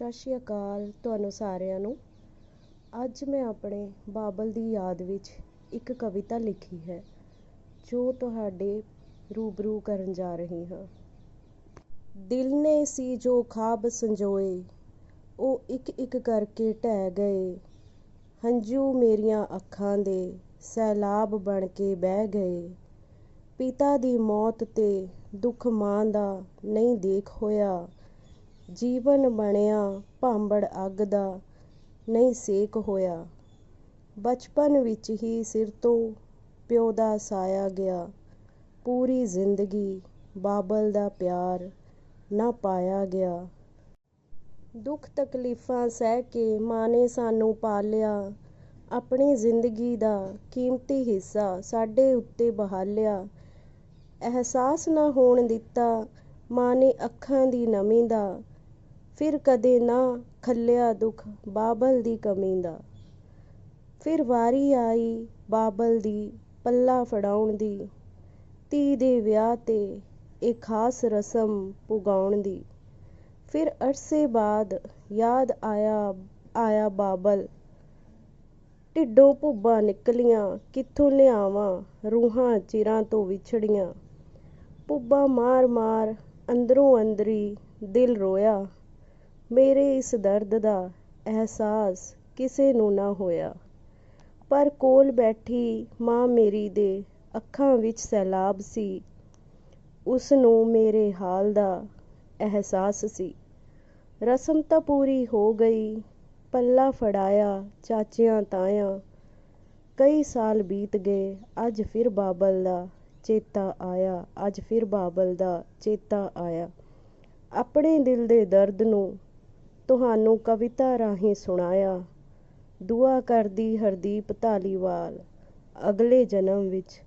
ਸਤਿ ਸ਼੍ਰੀ ਅਕਾਲ ਤੁਹਾਨੂੰ ਸਾਰਿਆਂ ਨੂੰ। ਅੱਜ ਮੈਂ ਆਪਣੇ ਬਾਬਲ ਦੀ ਯਾਦ ਵਿੱਚ ਇੱਕ ਕਵਿਤਾ ਲਿਖੀ ਹੈ, ਜੋ ਤੁਹਾਡੇ ਰੂਬਰੂ ਕਰਨ ਜਾ ਰਹੀ ਹਾਂ। ਦਿਲ ਨੇ ਸੀ ਜੋ ਖਾਬ ਸੰਜੋਏ, ਉਹ ਇੱਕ ਇੱਕ ਕਰਕੇ ਢਹਿ ਗਏ। ਹੰਝੂ ਮੇਰੀਆਂ ਅੱਖਾਂ ਦੇ ਸੈਲਾਬ ਬਣ ਕੇ ਬਹਿ ਗਏ। ਪਿਤਾ ਦੀ ਮੌਤ ਤੇ ਦੁੱਖ ਮਾਂ ਦਾ ਨਹੀਂ ਦੇਖ ਹੋਇਆ। ਜੀਵਨ ਬਣਿਆ ਭਾਂਬੜ ਅੱਗ ਦਾ, ਨਹੀਂ ਸੇਕ ਹੋਇਆ। ਬਚਪਨ ਵਿੱਚ ਹੀ ਸਿਰ ਤੋਂ ਪਿਓ ਦਾ ਸਾਇਆ ਗਿਆ। ਪੂਰੀ ਜ਼ਿੰਦਗੀ ਬਾਬਲ ਦਾ ਪਿਆਰ ਨਾ ਪਾਇਆ ਗਿਆ। ਦੁੱਖ ਤਕਲੀਫਾਂ ਸਹਿ ਕੇ ਮਾਂ ਨੇ ਸਾਨੂੰ ਪਾਲਿਆ। ਆਪਣੀ ਜ਼ਿੰਦਗੀ ਦਾ ਕੀਮਤੀ ਹਿੱਸਾ ਸਾਡੇ ਉੱਤੇ ਬਹਾਲਿਆ। ਅਹਿਸਾਸ ਨਾ ਹੋਣ ਦਿੱਤਾ ਮਾਂ ਨੇ ਅੱਖਾਂ ਦੀ ਨਮੀ ਦਾ। ਫਿਰ ਕਦੇ ਨਾ ਖੱਲਿਆ ਦੁੱਖ ਬਾਬਲ ਦੀ ਕਮੀ ਦਾ। ਫਿਰ ਵਾਰੀ ਆਈ ਬਾਬਲ ਦੀ ਪੱਲਾ ਫੜਾਉਣ ਦੀ, ਧੀ ਦੇ ਵਿਆਹ ਤੇ ਇਹ ਖਾਸ ਰਸਮ ਪੁਗਾਉਣ ਦੀ। ਫਿਰ ਅਰਸੇ ਬਾਅਦ ਯਾਦ ਆਇਆ ਆਇਆ ਬਾਬਲ, ਢਿੱਡੋਂ ਭੁੱਬਾਂ ਨਿਕਲੀਆਂ, ਕਿੱਥੋਂ ਲਿਆਵਾਂ ਰੂਹਾਂ ਚਿਰਾਂ ਤੋਂ ਵਿਛੜੀਆਂ। ਭੁੱਬਾਂ ਮਾਰ ਮਾਰ ਅੰਦਰੋਂ ਅੰਦਰੀ ਦਿਲ ਰੋਇਆ। ਮੇਰੇ ਇਸ ਦਰਦ ਦਾ ਅਹਿਸਾਸ ਕਿਸੇ ਨੂੰ ਨਾ ਹੋਇਆ। ਪਰ ਕੋਲ ਬੈਠੀ ਮਾਂ ਮੇਰੀ ਦੇ ਅੱਖਾਂ ਵਿੱਚ ਸੈਲਾਬ ਸੀ। ਉਸ ਨੂੰ ਮੇਰੇ ਹਾਲ ਦਾ ਅਹਿਸਾਸ ਸੀ। ਰਸਮ ਤਾਂ ਪੂਰੀ ਹੋ ਗਈ, ਪੱਲਾ ਫੜਾਇਆ ਚਾਚਿਆਂ ਤਾਇਆਂ। ਕਈ ਸਾਲ ਬੀਤ ਗਏ, ਅੱਜ ਫਿਰ ਬਾਬਲ ਦਾ ਚੇਤਾ ਆਇਆ, ਅੱਜ ਫਿਰ ਬਾਬਲ ਦਾ ਚੇਤਾ ਆਇਆ। ਆਪਣੇ ਦਿਲ ਦੇ ਦਰਦ ਨੂੰ ਤੁਹਾਨੂੰ ਕਵਿਤਾ ਰਾਹੀਂ ਸੁਣਾਇਆ। ਦੁਆ ਕਰਦੀ ਹਰਦੀਪ ਧਾਲੀਵਾਲ, ਅਗਲੇ ਜਨਮ ਵਿੱਚ।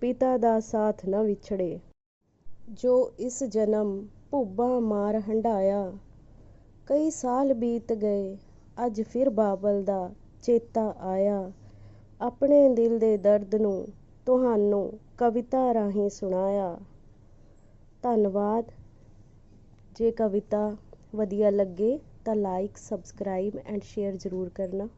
ਪਿਤਾ ਦਾ ਸਾਥ ਨਾ ਵਿਛੜੇ। ਜੋ ਇਸ ਜਨਮ ਭੁੱਬਾ ਮਾਰ ਹੰਢਾਇਆ, ਕਈ ਸਾਲ ਬੀਤ ਗਏ, ਅੱਜ ਫਿਰ ਬਾਬਲ ਦਾ ਚੇਤਾ ਆਇਆ। ਆਪਣੇ ਦਿਲ ਦੇ ਦਰਦ ਨੂੰ ਤੁਹਾਨੂੰ ਕਵਿਤਾ ਰਾਹੀਂ ਸੁਣਾਇਆ। ਧੰਨਵਾਦ। ਜੇ ਕਵਿਤਾ ਵਧੀਆ ਲੱਗੇ ਤਾਂ ਲਾਈਕ ਸਬਸਕ੍ਰਾਈਬ ਐਂਡ ਸ਼ੇਅਰ ਜ਼ਰੂਰ ਕਰਨਾ।